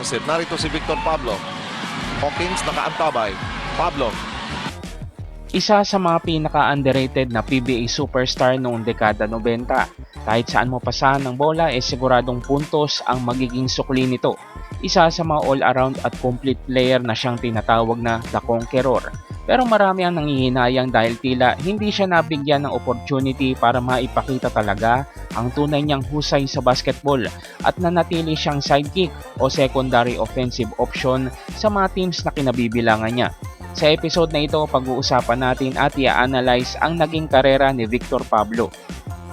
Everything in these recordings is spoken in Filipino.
it. Narito si Victor Pablo. Hawkins nakaantabay. Pablo. Isa sa mga pinaka-underrated na PBA superstar noong dekada 90. Kahit saan mo pasahan ng bola, eh siguradong puntos ang magiging sukli nito. Isa sa mga all-around at complete player na siyang tinatawag na The Conqueror. Pero marami ang nangihinayang dahil tila hindi siya nabigyan ng opportunity para maipakita talaga ang tunay niyang husay sa basketball at nanatili siyang sidekick o secondary offensive option sa mga teams na kinabibilangan niya. Sa episode na ito, pag-uusapan natin at i-analyze ang naging karera ni Victor Pablo.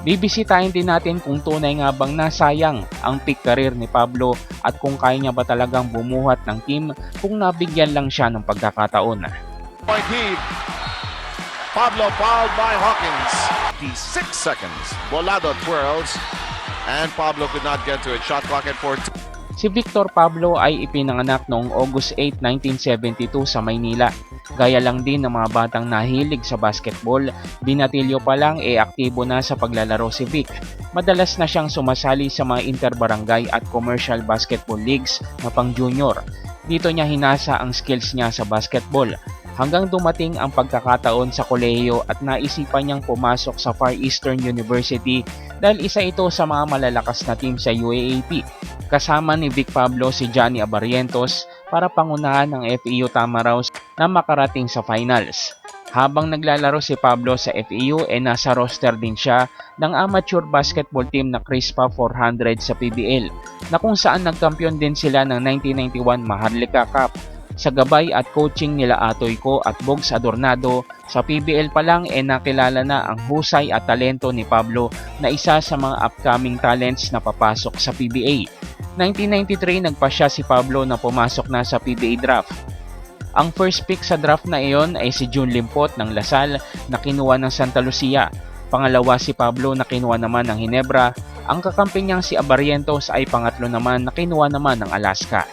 Bibisitahin din natin kung tunay nga bang nasayang ang peak career ni Pablo at kung kaya niya ba talagang bumuhat ng team kung nabigyan lang siya ng pagkakataon. Point heave. Pablo fouled by Hawkins. The six seconds. Volado twirls. And Pablo could not get to it. Shot clock at 14. Si Victor Pablo ay ipinanganak noong August 8, 1972 sa Maynila. Gaya lang din ng mga batang nahilig sa basketball, binatilyo pa lang e aktibo na sa paglalaro si Vic. Madalas na siyang sumasali sa mga interbarangay at commercial basketball leagues na pang junior. Dito niya hinasa ang skills niya sa basketball hanggang dumating ang pagkakataon sa kolehiyo at naisipan niyang pumasok sa Far Eastern University dahil isa ito sa mga malalakas na team sa UAAP. Kasama ni Vic Pablo si Johnny Abarrientos para pangunahan ng FEU Tamaraws na makarating sa finals. Habang naglalaro si Pablo sa FEU e nasa roster din siya ng amateur basketball team na Crispa 400 sa PBL na kung saan nagkampiyon din sila ng 1991 Maharlika Cup sa gabay at coaching nila Atoy Ko at Bogs Adornado, sa PBL pa lang e nakilala na ang husay at talento ni Pablo na isa sa mga upcoming talents na papasok sa PBA. 1993 nagpa siya si Pablo na pumasok na sa PBA draft. Ang first pick sa draft na iyon ay si June Limpot ng Lasal na kinuha ng Santa Lucia. Pangalawa si Pablo na kinuha naman ng Hinebra. Ang kakampi niyang si Abarrientos ay pangatlo naman na kinuha naman ng Alaska.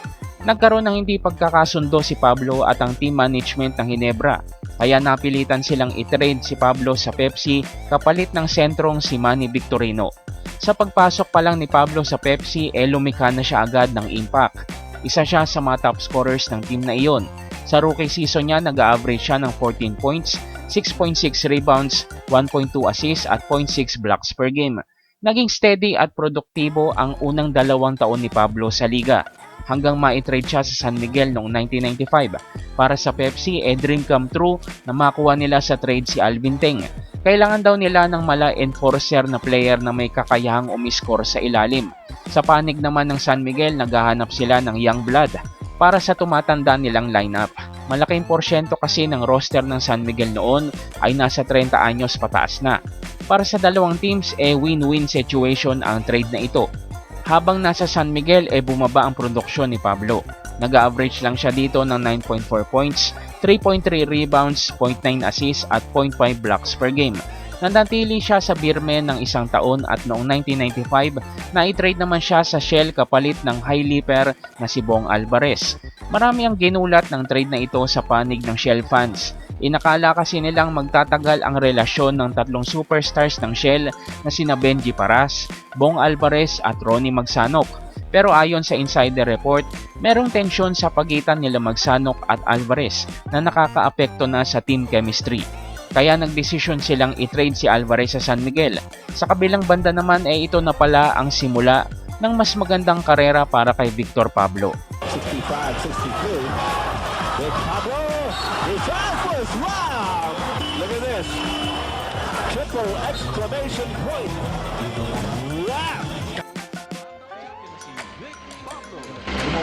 Nagkaroon ng hindi pagkakasundo si Pablo at ang team management ng Hinebra. Kaya napilitan silang itrade si Pablo sa Pepsi kapalit ng sentrong si Manny Victorino. Sa pagpasok pa lang ni Pablo sa Pepsi, eh lumikha na siya agad ng impact. Isa siya sa mga top scorers ng team na iyon. Sa rookie season niya, nag-average siya ng 14 points, 6.6 rebounds, 1.2 assists at 0.6 blocks per game. Naging steady at produktibo ang unang dalawang taon ni Pablo sa liga hanggang ma-trade siya sa San Miguel noong 1995. Para sa Pepsi, eh dream come true na makuha nila sa trade si Alvin Teng. Kailangan daw nila ng mala enforcer na player na may kakayahang umiskor sa ilalim. Sa panig naman ng San Miguel, naghahanap sila ng young blood para sa tumatanda nilang lineup. Malaking porsyento kasi ng roster ng San Miguel noon ay nasa 30 anyos pataas na. Para sa dalawang teams, eh win-win situation ang trade na ito. Habang nasa San Miguel, eh bumaba ang produksyon ni Pablo. Nag-average lang siya dito ng 9.4 points, 3.3 rebounds, 0.9 assists at 0.5 blocks per game. Nanatili siya sa Birmen ng isang taon at noong 1995, na-trade naman siya sa Shell kapalit ng high leaper na si Bong Alvarez. Marami ang ginulat ng trade na ito sa panig ng Shell fans. Inakala kasi nilang magtatagal ang relasyon ng tatlong superstars ng Shell na sina Benji Paras, Bong Alvarez at Ronnie Magsanok. Pero ayon sa insider report, merong tensyon sa pagitan nila Magsanok at Alvarez na nakakaapekto na sa team chemistry. Kaya nagdesisyon silang i-trade si Alvarez sa San Miguel. Sa kabilang banda naman ay ito na pala ang simula ng mas magandang karera para kay Victor Pablo. 65-62. With Pablo. His was wow. Look at this. Triple exclamation point. Wow.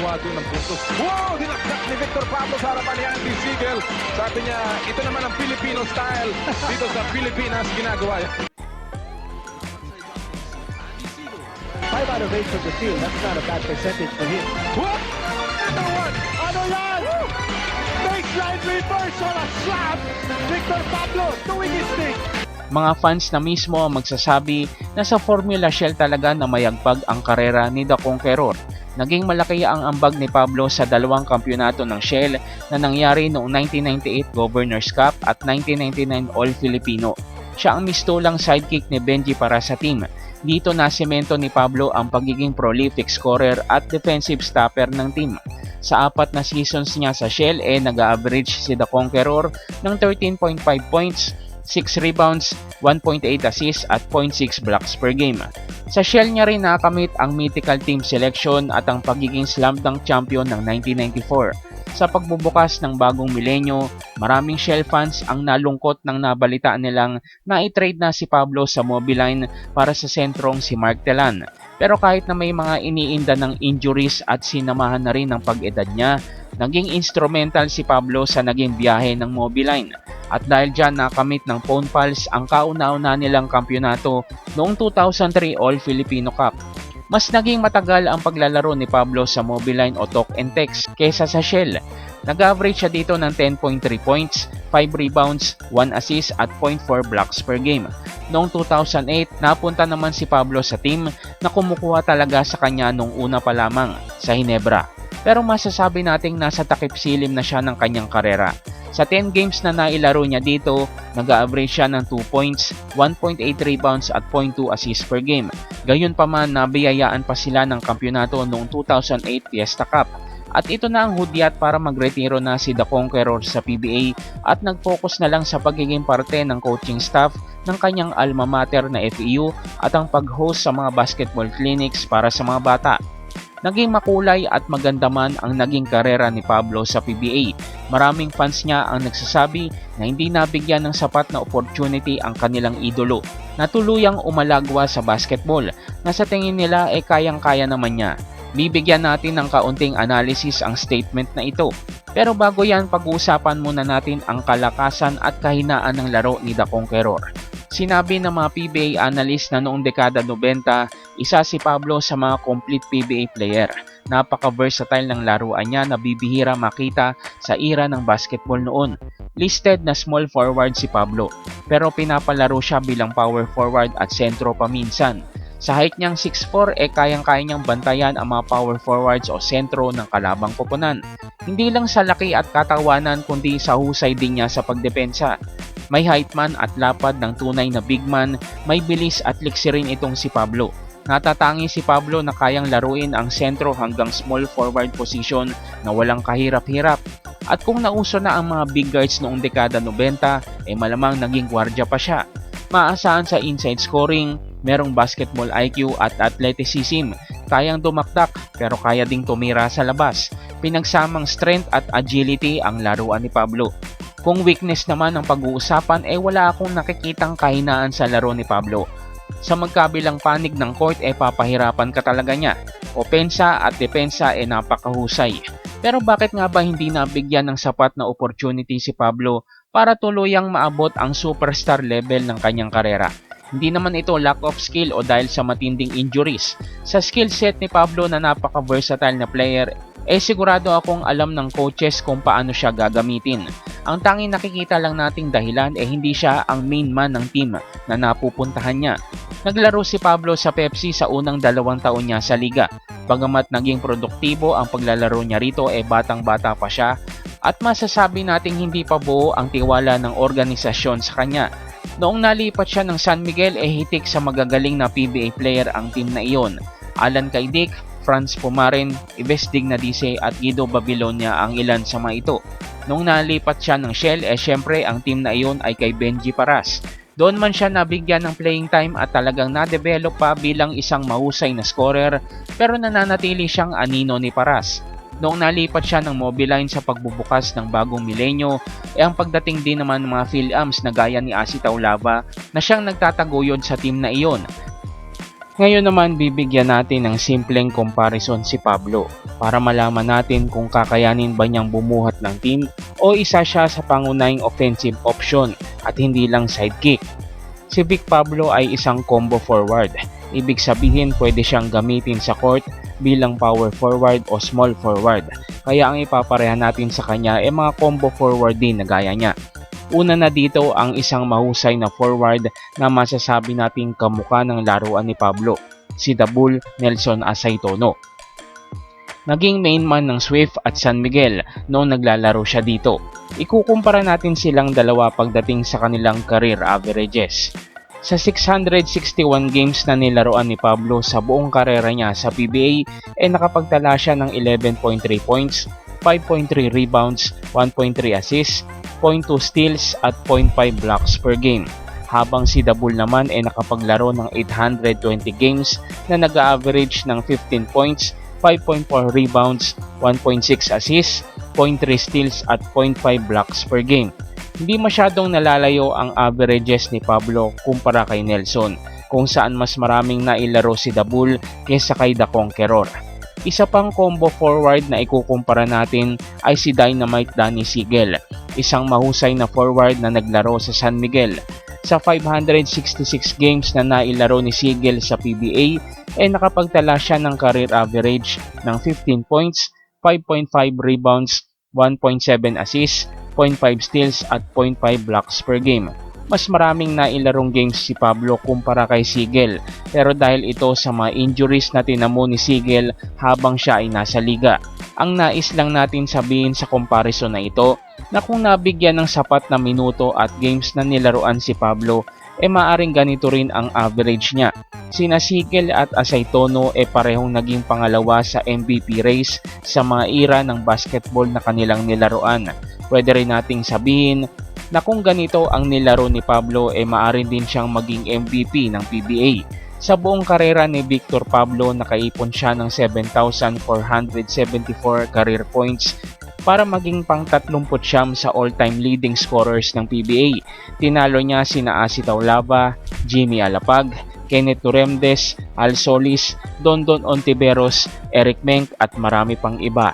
gumawa doon ng puntos. Wow! Dinakdak ni Victor Pablo sa harapan ni Andy Siegel. Sabi niya, ito naman ang Filipino style. Dito sa Pilipinas, ginagawa yan. Five out of eight from the field. That's not a bad percentage for him. What? Another one! Ano yan? Baseline reversal, a slap. Victor Pablo doing his thing. Mga fans na mismo ang magsasabi na sa Formula Shell talaga na mayagpag ang karera ni The Conqueror. Naging malaki ang ambag ni Pablo sa dalawang kampyonato ng Shell na nangyari noong 1998 Governors Cup at 1999 All Filipino. Siya ang mistulang sidekick ni Benji para sa team. Dito na semento ni Pablo ang pagiging prolific scorer at defensive stopper ng team. Sa apat na seasons niya sa Shell eh nag-average si The Conqueror ng 13.5 points, 6 rebounds, 1.8 assists at 0.6 blocks per game. Sa Shell niya rin nakamit ang mythical team selection at ang pagiging slam dunk champion ng 1994. Sa pagbubukas ng bagong milenyo, maraming Shell fans ang nalungkot nang nabalitaan nilang na-trade na si Pablo sa Mobiline para sa sentrong si Mark Telan. Pero kahit na may mga iniinda ng injuries at sinamahan na rin ng pag-edad niya, naging instrumental si Pablo sa naging biyahe ng Mobiline. At dahil dyan nakamit ng Phone Pals ang kauna-una nilang kampyonato noong 2003 All Filipino Cup. Mas naging matagal ang paglalaro ni Pablo sa Mobiline o Talk and Text kesa sa Shell. Nag-average siya dito ng 10.3 points, 5 rebounds, 1 assist at 0.4 blocks per game. Noong 2008, napunta naman si Pablo sa team na kumukuha talaga sa kanya nung una pa lamang sa Hinebra. Pero masasabi nating nasa takip silim na siya ng kanyang karera. Sa 10 games na nailaro niya dito, nag-average siya ng 2 points, 1.8 rebounds at 0.2 assists per game. Gayunpaman, nabiyayaan pa sila ng kampyonato noong 2008 Fiesta Cup. At ito na ang hudyat para magretiro na si The Conqueror sa PBA at nag-focus na lang sa pagiging parte ng coaching staff ng kanyang alma mater na FEU at ang pag-host sa mga basketball clinics para sa mga bata. Naging makulay at maganda man ang naging karera ni Pablo sa PBA. Maraming fans niya ang nagsasabi na hindi nabigyan ng sapat na opportunity ang kanilang idolo na tuluyang umalagwa sa basketball na sa tingin nila ay kayang-kaya naman niya. Bibigyan natin ng kaunting analysis ang statement na ito. Pero bago yan, pag-uusapan muna natin ang kalakasan at kahinaan ng laro ni The Conqueror. Sinabi ng mga PBA analyst na noong dekada 90, isa si Pablo sa mga complete PBA player. Napaka-versatile ng laruan niya na bibihira makita sa era ng basketball noon. Listed na small forward si Pablo, pero pinapalaro siya bilang power forward at sentro paminsan. Sa height niyang 6'4 eh kayang-kaya niyang bantayan ang mga power forwards o sentro ng kalabang koponan. Hindi lang sa laki at katawanan kundi sa husay din niya sa pagdepensa. May height man at lapad ng tunay na big man, may bilis at liksi rin itong si Pablo. Natatangi si Pablo na kayang laruin ang sentro hanggang small forward position na walang kahirap-hirap. At kung nauso na ang mga big guards noong dekada 90, eh malamang naging gwardya pa siya. Maasahan sa inside scoring, merong basketball IQ at athleticism, kayang dumakdak pero kaya ding tumira sa labas. Pinagsamang strength at agility ang laruan ni Pablo. Kung weakness naman ang pag-uusapan, eh wala akong nakikitang kahinaan sa laro ni Pablo. Sa magkabilang panig ng court, eh papahirapan ka talaga niya. Opensa at depensa eh napakahusay. Pero bakit nga ba hindi nabigyan ng sapat na opportunity si Pablo para tuluyang maabot ang superstar level ng kanyang karera? Hindi naman ito lack of skill o dahil sa matinding injuries. Sa skill set ni Pablo na napaka-versatile na player, eh sigurado akong alam ng coaches kung paano siya gagamitin. Ang tanging nakikita lang nating dahilan eh hindi siya ang main man ng team na napupuntahan niya. Naglaro si Pablo sa Pepsi sa unang dalawang taon niya sa liga. Bagamat naging produktibo ang paglalaro niya rito eh batang-bata pa siya at masasabi nating hindi pa buo ang tiwala ng organisasyon sa kanya. Noong nalipat siya ng San Miguel eh hitik sa magagaling na PBA player ang team na iyon. Alan Kaidik, Franz Pumarin, Ives Dignadice at Guido Babilonia ang ilan sa mga ito. Nung nalipat siya ng Shell, eh syempre ang team na iyon ay kay Benji Paras. Doon man siya nabigyan ng playing time at talagang na-develop pa bilang isang mahusay na scorer pero nananatili siyang anino ni Paras. Noong nalipat siya ng Mobiline sa pagbubukas ng bagong milenyo, eh ang pagdating din naman ng mga Phil-Ams na gaya ni Asi Taulava na siyang nagtataguyod sa team na iyon. Ngayon naman bibigyan natin ng simpleng comparison si Pablo para malaman natin kung kakayanin ba niyang bumuhat ng team o isa siya sa pangunahing offensive option at hindi lang sidekick. Si Vic Pablo ay isang combo forward. Ibig sabihin pwede siyang gamitin sa court bilang power forward o small forward. Kaya ang ipapareha natin sa kanya ay mga combo forward din na gaya niya. Una na dito ang isang mahusay na forward na masasabi nating kamukha ng laruan ni Pablo, si Bull Nelson Asaytono. Naging main man ng Swift at San Miguel noong naglalaro siya dito. Ikukumpara natin silang dalawa pagdating sa kanilang career averages. Sa 661 games na nilaruan ni Pablo sa buong karera niya sa PBA ay nakapagtala siya ng 11.3 points, 5.3 rebounds, 1.3 assists, 0.2 steals at 0.5 blocks per game. Habang si Dabul naman ay nakapaglaro ng 820 games na nag-average ng 15 points, 5.4 rebounds, 1.6 assists, 0.3 steals at 0.5 blocks per game. Hindi masyadong nalalayo ang averages ni Pablo kumpara kay Nelson, kung saan mas maraming nailaro si Dabul kaysa kay The Conqueror. Isa pang combo forward na ikukumpara natin ay si Dynamite Danny Sigel, isang mahusay na forward na naglaro sa San Miguel. Sa 566 games na nailaro ni Sigel sa PBA, ay nakapagtala siya ng career average ng 15 points, 5.5 rebounds, 1.7 assists, 0.5 steals at 0.5 blocks per game. Mas maraming nailarong games si Pablo kumpara kay Sigel pero dahil ito sa mga injuries na tinamo ni Sigel habang siya ay nasa liga. Ang nais lang natin sabihin sa comparison na ito na kung nabigyan ng sapat na minuto at games na nilaruan si Pablo e maaring ganito rin ang average niya. Sina Sigel at Asaytono e parehong naging pangalawa sa MVP race sa mga era ng basketball na kanilang nilaruan. Pwede rin nating sabihin na kung ganito ang nilaro ni Pablo e maaari din siyang maging MVP ng PBA. Sa buong karera ni Victor Pablo, nakaipon siya ng 7,474 career points para maging pang 30 siyam sa all-time leading scorers ng PBA. Tinalo niya sina Asi Taulaba, Jimmy Alapag, Kenneth Turemdes, Al Solis, Dondon Ontiveros, Eric Menk at marami pang iba.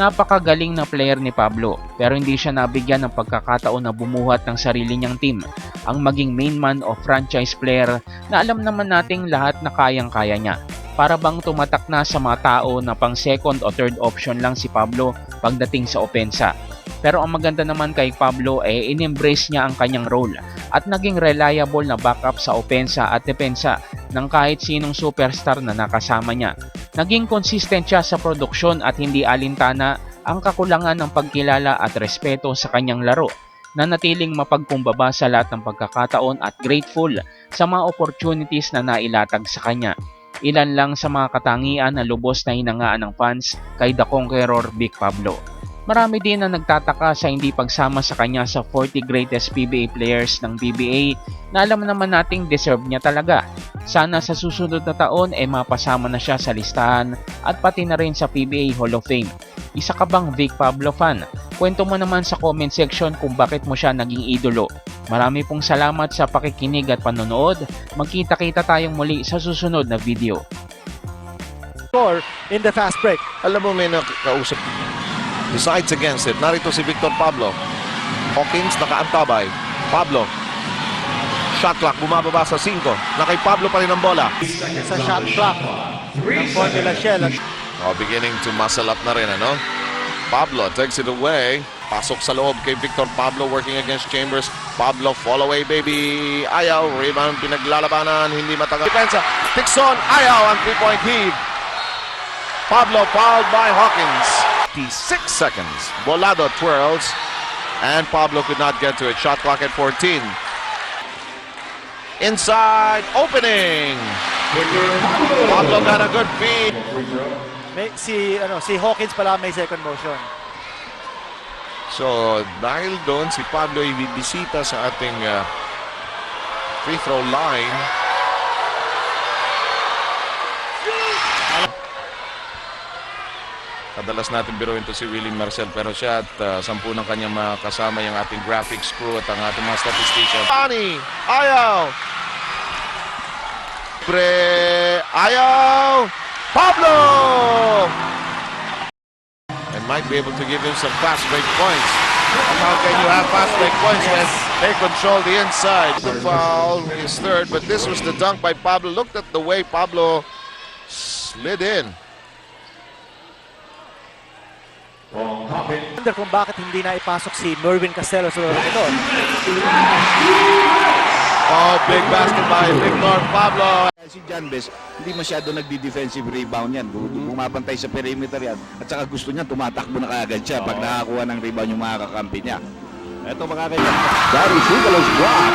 Napakagaling na player ni Pablo pero hindi siya nabigyan ng pagkakataon na bumuhat ng sarili niyang team. Ang maging main man o franchise player na alam naman nating lahat na kayang-kaya niya. Para bang tumatak na sa mga tao na pang second o third option lang si Pablo pagdating sa opensa. Pero ang maganda naman kay Pablo ay eh, in-embrace niya ang kanyang role at naging reliable na backup sa opensa at depensa ng kahit sinong superstar na nakasama niya. Naging consistent siya sa produksyon at hindi alintana ang kakulangan ng pagkilala at respeto sa kanyang laro na natiling mapagkumbaba sa lahat ng pagkakataon at grateful sa mga opportunities na nailatag sa kanya. Ilan lang sa mga katangian na lubos na hinangaan ng fans kay The Conqueror Big Pablo. Marami din na nagtataka sa hindi pagsama sa kanya sa 40 greatest PBA players ng PBA na alam naman nating deserve niya talaga. Sana sa susunod na taon ay mapasama na siya sa listahan at pati na rin sa PBA Hall of Fame. Isa ka bang Vic Pablo fan? Kwento mo naman sa comment section kung bakit mo siya naging idolo. Marami pong salamat sa pakikinig at panonood. Magkita-kita tayong muli sa susunod na video. Score in the fast break. Alam mo may nakausap. Decides against it. Narito si Victor Pablo. Hawkins nakaantabay. Pablo. Shot clock bumababa sa 5. Na kay Pablo pa rin ang bola. Sa shot clock ng Shell. Oh, beginning to muscle up na rin, ano? Pablo takes it away. Pasok sa loob kay Victor Pablo working against Chambers. Pablo, fall away, baby. Ayaw, rebound, pinaglalabanan, hindi matagal. Depensa, Tixon, ayaw, ang three-point heave. Pablo fouled by Hawkins. 56 seconds. Bolado twirls, and Pablo could not get to it. Shot clock at 14. Inside, opening. Pablo got a good feed. May, si, ano, si Hawkins pala may second motion. So, dahil doon, si Pablo ay bibisita sa ating uh, free throw line. Kadalas natin biruin to si Willie Marcel pero siya at uh, sampu ng kanyang mga kasama yung ating graphics crew at ang ating mga statistician. Pani! Ayaw! Pre! Ayaw! Pablo! and might be able to give him some fast break points. And how can you have fast break points when they control the inside? The foul is third, but this was the dunk by Pablo. Looked at the way Pablo slid in. Wonder kung bakit hindi na ipasok si Mervin Castelo sa laro ito. Oh, big basket by Victor Pablo. Si John Bess, hindi masyado nagdi-defensive rebound yan. Bu- Bumabantay sa perimeter yan. At saka gusto niya, tumatakbo na kaagad siya pag nakakuha ng rebound yung mga kakampi niya. Ito mga kaibigan. Daddy Sigalos drop.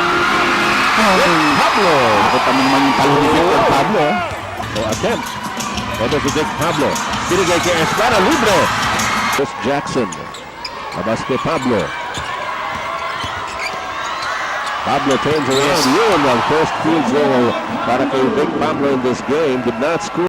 Pablo. Nakita mo naman yung talo ni Victor Pablo. So attempt. Ito si Vic Pablo. Binigay kay Espada. Libre. Chris Jackson. Labas kay Pablo. Pablo turns around. Yun ang first field goal para kay Vic Pablo in this game. Did not score.